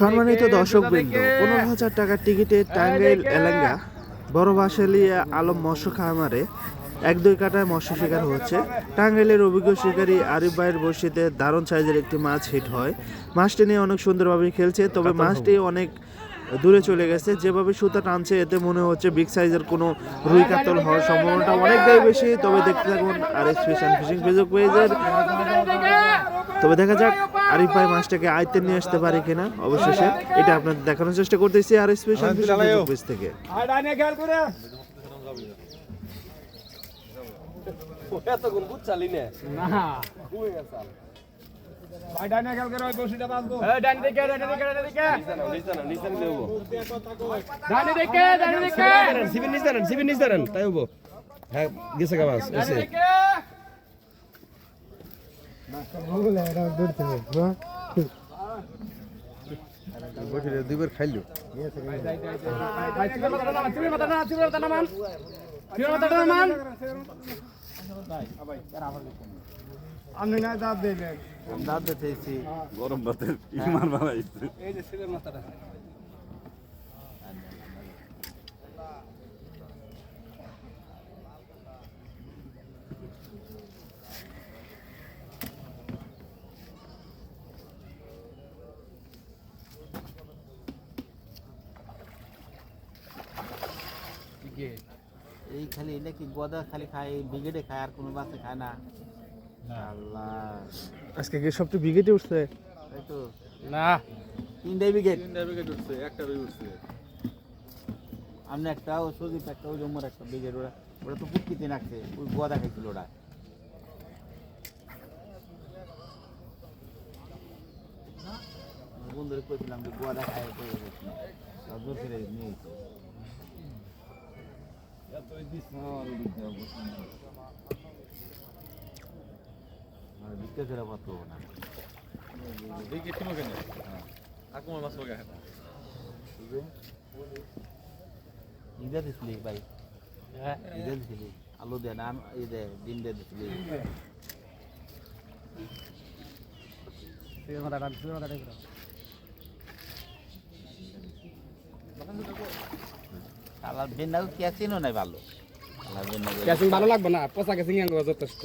সম্মানিত দর্শক বৃন্দ পনেরো হাজার টাকার টিকিটে টাঙ্গাইল এলাঙ্গা বড় বাসালিয়া আলম মৎস্য খামারে এক দুই কাটায় মৎস্য শিকার হচ্ছে। টাঙ্গাইলের অভিজ্ঞ শিকারী আরিফ ভাইয়ের বসিতে দারুণ সাইজের একটি মাছ হিট হয়। মাছটি নিয়ে অনেক সুন্দরভাবে খেলছে তবে মাছটি অনেক দূরে চলে গেছে। যেভাবে সুতা টানছে এতে মনে হচ্ছে বিগ সাইজের কোনো রুই কাতল হওয়ার সম্ভাবনাটা অনেকটাই বেশি। তবে দেখতে থাকুন আর স্পেশাল ফিশিং ফেসবুক পেজের তবে দেখা যাক। আরিফ ভাই মাছটাকে আয়ত্তে নিয়ে আসতে পারে কিনা অবশেষে এটা আপনাদের দেখানোর চেষ্টা করতেছি আর স্পেশাল পেজ থেকে। আর ডাইনে খেয়াল করে। এত গুণ বুঝছালি না। না ভাই খেয়াল করে ওই বসিটা বাঁধবো। এই ডাইনে দিকে ডাইনে দিকে ডাইনে দিকে। নিচে না নিচে দেবো ডাইনে দিকে ডাইনে দিকে। সিভিন নিচে দেন সিভিন নিচে দেন তাই হব। হ্যাঁ গেছে কাবাস মাথাটা নামান আমি না দাঁত দেবে গরম ভাতের ইমান বানাইছে এই যে চিকেন মাথাটা। এই খালি এটা কি গদা খালি খায় ব্রিগেডে খায় আর কোনো বাসে খায় না? আল্লাহ। আজকে কি সবচেয়ে বিগেটে উঠছে? তাই তো। না। তিনটাই ব্রিগেড? একটা রুই উঠছে। আপনি একটা ও সজীব একটা ওই জম্মর একটা ব্রিগেড ওরা ওরা তো পুটকিতে নাকছে ওই গদা খাইছিল ওরা। বন্ধুরে কইছিলাম যে গদা খায় তো ফিরে নিয়ে গেছে আর বিক্রি করে পারতো না দেখি কিনো কেন আকমল মাছ বগা ইদা দিছিলি ভাই ইদা দিছিলি আলু দে নাম এই দে ডিম দে দিছিলি চিকেন মাথাটা চিকেন করে আলার ক্যাচিনও নাই ভালো। ক্যাসিং ভালো লাগবে না পচা ক্যাসিং যথেষ্ট।